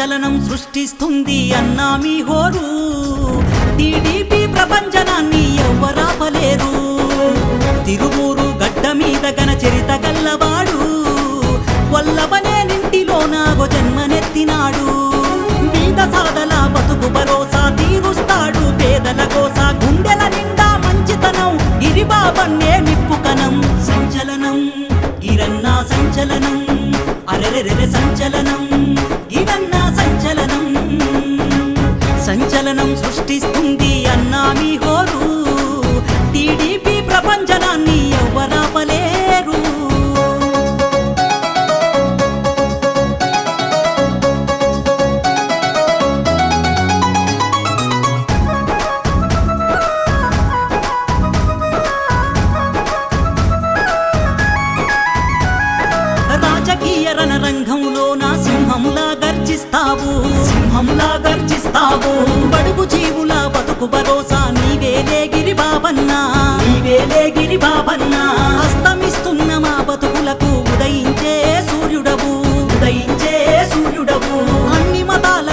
సంచలనం సృష్టిస్తుంది అన్నా మీ హోరు. టీడీపీ ప్రపంచనాన్ని ఎవ్వరాపలేరు. తిరుమూరు గడ్డ మీద గన చరిత గల్లవాడు. వల్లభనే నింటిలో నాగో జన్మనెత్తినాడు. బీద సాదల బతుకు భరోసా తీరుస్తాడు. పేదల కోసా గుండెల నిండా మంచితనం. గిరిబాబన్నే నిప్పుకనం సంచలనం. ఇరన్నా సంచలనం. అరెరెరె సంచలనం. రాజకీయ రణరంగంలో నా సింహంలా గర్జిస్తావు. సింహంలా గర్జిస్తావు. బడుగు జీవుల బతుకు భరోసా నీవేలే గిరి బాబన్నా నీవేలే గిరి బాబన్నా అస్తమిస్తున్న మా బతుకులకు ఉదయించే సూర్యుడవు. ఉదయించే సూర్యుడవు. అన్ని మతాల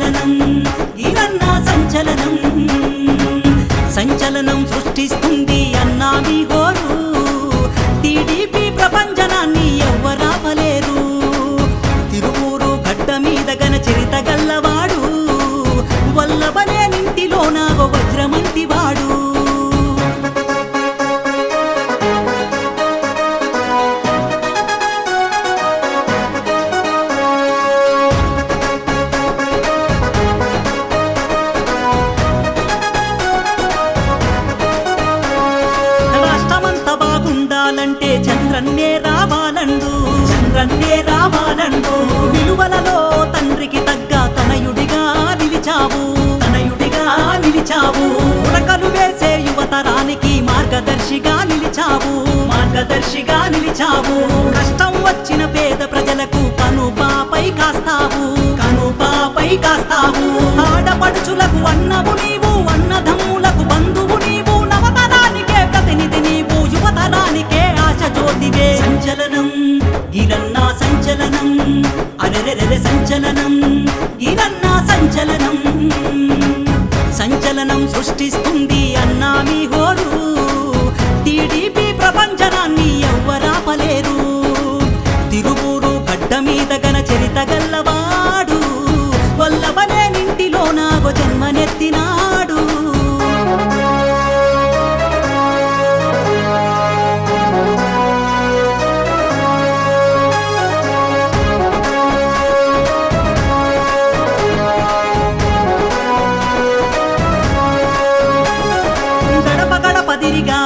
సంచలనం ఇరన్నా సంచలనం. అంటే చంద్రన్నే రావాలండు. చంద్రన్నే రావాలండు. విలువలలో తండ్రికి తగ్గ తనయుడిగా నిలిచావు. తనయుడిగా నిలిచావు. ఉరకలు వేసే యువతరానికి మార్గదర్శిగా నిలిచావు. మార్గదర్శిగా నిలిచావు. కష్టం వచ్చిన పేద ప్రజలకు కనుపాపై కాస్తావు. కనుపాపై కాస్తావు. ఆడపడుచులకు అన్నము నీవు సంచలనం సంచలనం. సంచలనం సృష్టిస్తుంది అన్నా మీ హోరు. టీడీపీ ప్రపంచనాన్ని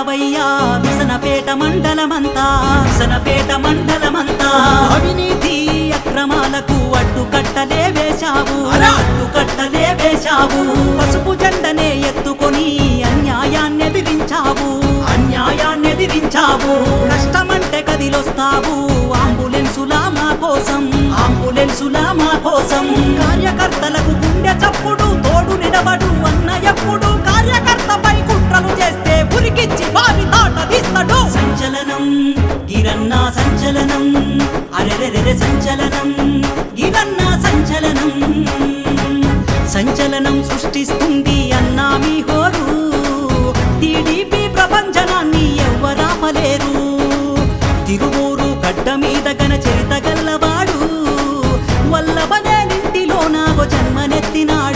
తిరిగావయ్యా విసనపేట మండలమంతా విసనపేట మండలమంతా. అవినీతి అక్రమాలకు అడ్డుకట్టలే వేశావు అడ్డుకట్టలే వేశావు. పసుపు జెండనే ఎత్తుకొని అన్యాయాన్ని ఎదిరించావు అన్యాయాన్ని ఎదిరించావు కష్టమంటే కదిలొస్తావు అంబులెన్సులా మా కోసం అంబులెన్సులా మా కోసం. కార్యకర్తలకు గుండె చప్పుడు తోడు నిడబడు అన్న ఎప్పుడు తిరువూరు గడ్డ మీద గన చరిత గల్లవాడు. వల్లభనే నింటిలో నాగో జన్మనెత్తినాడు.